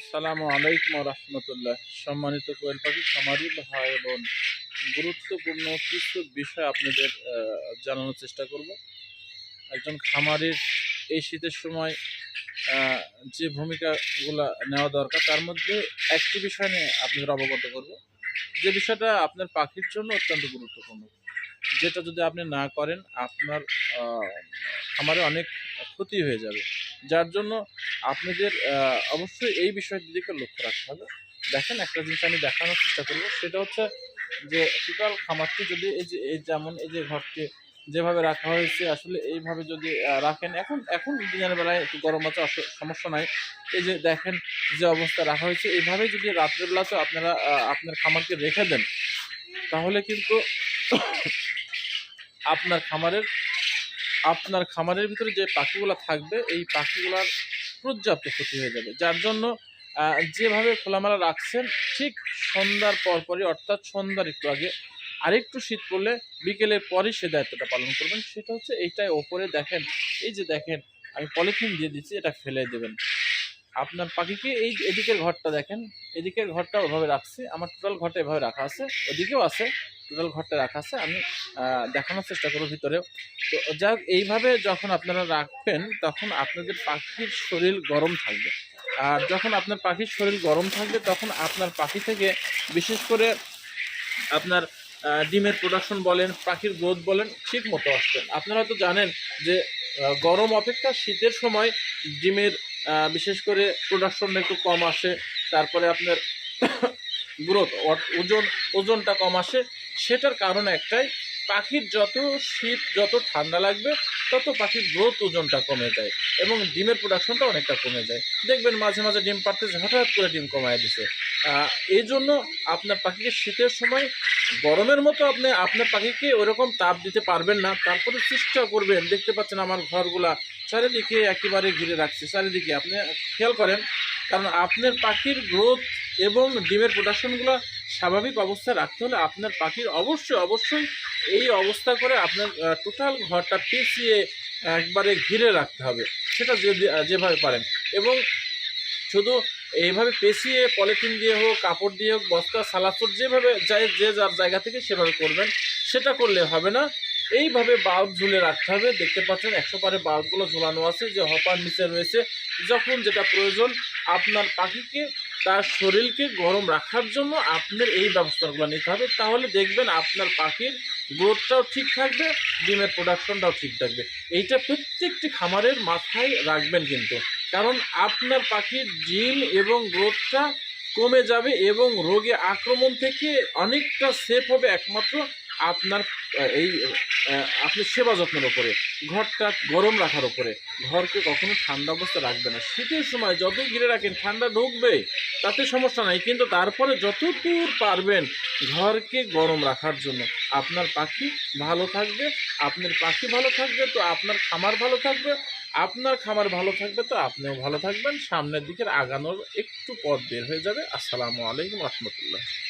আসসালামু আলাইকুম রহমতুল্লাহ। সম্মানিত কোয়েল পাখি, খামারি ভাই বোন, গুরুত্বপূর্ণ কিছু বিষয় আপনাদের জানানোর চেষ্টা করব। একজন খামারির এই শীতের সময় যে ভূমিকাগুলো নেওয়া দরকার, তার মধ্যে একটি বিষয় নিয়ে আপনাদের অবগত করব। যে বিষয়টা আপনার পাখির জন্য অত্যন্ত গুরুত্বপূর্ণ। যেটা যদি আপনি না করেন, আপনার খামারে অনেক ক্ষতি হয়ে যাবে। যার জন্য আপনাদের অবশ্যই এই বিষয়টির দিকে লক্ষ্য রাখতে হবে, দেখেন একটা জিনিস আমি দেখানোর চেষ্টা করব, সেটা হচ্ছে যে টোটাল খামারটি যদি এই যে, এই যেমন এই যে ঘরটি যেভাবে রাখা হয়েছে, আসলে এইভাবে যদি রাখেন, এখন এখন দিনের বেলায় একটু গরম আছে সমস্যা নাই। এই যে দেখেন যে অবস্থা রাখা হয়েছে এইভাবেই যদি রাত্রের বেলাতে আপনারা আপনার খামারকে রেখে দেন, তাহলে কিন্তু আপনার খামারের আপনার খামারের ভিতরে যে পাখিগুলো থাকবে, এই পাখিগুলার পর্যাপ্ত ক্ষতি হয়ে যাবে। যার জন্য যেভাবে খোলামেলা রাখছেন, ঠিক সন্ধ্যার পরপরই, অর্থাৎ সন্ধ্যার একটু আগে, আরেকটু শীত পড়লে বিকেলের পরই সে দায়িত্বটা পালন করবেন। সেটা হচ্ছে এইটাই ওপরে দেখেন, এই যে দেখেন, আমি পলিথিন দিয়ে দিচ্ছি, এটা ফেলে দেবেন। আপনার পাখিকে এই এদিকের ঘরটা দেখেন, এদিকের ঘরটা ওভাবে রাখছি, আমার টোটাল ঘরটা এভাবে রাখা আছে, ওদিকেও আছে। টোটাল ঘরটা রাখা আছে, আমি দেখানোর চেষ্টা করব ভিতরেও। তো যাক এইভাবে যখন আপনারা রাখবেন, তখন আপনাদের পাখির শরীর গরম থাকবে। আর যখন আপনার পাখির শরীর গরম থাকবে, তখন আপনার পাখি থেকে বিশেষ করে আপনার ডিমের প্রোডাকশন বলেন, পাখির গ্রোথ বলেন, ঠিক মতো আসবেন আপনারা তো জানেন যে গরম অপেক্ষা শীতের সময় ডিমের বিশেষ করে প্রোডাকশনটা একটু কম আসে, তারপরে আপনার গ্রোথ ওজন, ওজনটা কম আসে সেটার কারণ একটাই, পাখির যত শীত, যত ঠান্ডা লাগবে, তত পাখির গ্রোথ ওজনটা কমে যায় এবং ডিমের প্রোডাকশনটা অনেকটা কমে যায়। দেখবেন মাঝে মাঝে ডিম পারতেছে হঠাৎ করে ডিম কমায় দিছে। এই জন্য আপনার পাখিকে শীতের সময় গরমের মতো আপনি, আপনার পাখিকে ওরকম তাপ দিতে পারবেন না। তারপরে চেষ্টা করবেন, দেখতে পাচ্ছেন আমার ঘরগুলা চারিদিকে একেবারে ঘিরে রাখছে, চারিদিকে। আপনি খেয়াল করেন, কারণ আপনার পাখির গ্রোথ এবং ডিমের প্রোডাকশনগুলো স্বাভাবিক অবস্থায় রাখতে হলে আপনার পাখির অবশ্যই অবশ্যই এই অবস্থা করে আপনার টোটাল ঘরটা পেঁচিয়ে একবারে ঘিরে রাখতে হবে। সেটা যে যেভাবে পারেন। এবং শুধু এইভাবে পেঁচিয়ে পলিথিন দিয়ে হোক, কাপড় দিয়ে হোক, বস্তা সালাসুট যেভাবে যায় যে যার জায়গা থেকে সেভাবে করবেন, সেটা করলে হবে না। এইভাবে বাল্ব ঝুলে রাখতে হবে। দেখতে পাচ্ছেন, একশো পারে বাল্বগুলো ঝোলানো আছে, যে হপার নিচে রয়েছে। যখন যেটা প্রয়োজন, আপনার পাখিকে তার শরীরকে গরম রাখার জন্য আপনার এই ব্যবস্থাগুলো নিতে হবে। তাহলে দেখবেন আপনার পাখির গ্রোথটাও ঠিক থাকবে, ডিমের প্রোডাকশনটাও ঠিক থাকবে। এইটা প্রত্যেকটি খামারের মাথায় রাখবেন কিন্তু। কারণ আপনার পাখির ডিম এবং গ্রোথটা কমে যাবে এবং রোগে আক্রমণ থেকে অনেকটা সেফ হবে একমাত্র আপনার এই আপনি সেবা যত্নের ওপরে ঘরটা গরম রাখার ওপরে ঘরকে কখনো ঠান্ডা অবস্থা রাখবে না। শীতের সময় যতই ঘিরে রাখেন, ঠান্ডা ঢুকবে, তাতে সমস্যা নাই। কিন্তু তারপরে যতদূর পারবেন, ঘরকে গরম রাখার জন্য। আপনার পাখি ভালো থাকবে, আপনার পাখি ভালো থাকবে, তো আপনার খামার ভালো থাকবে, আপনার খামার ভালো থাকবে, তো আপনিও ভালো থাকবেন। সামনের দিকের আগানোর একটু পথ বের হয়ে যাবে। আসসালামু আলাইকুম রহমতুল্লাহ।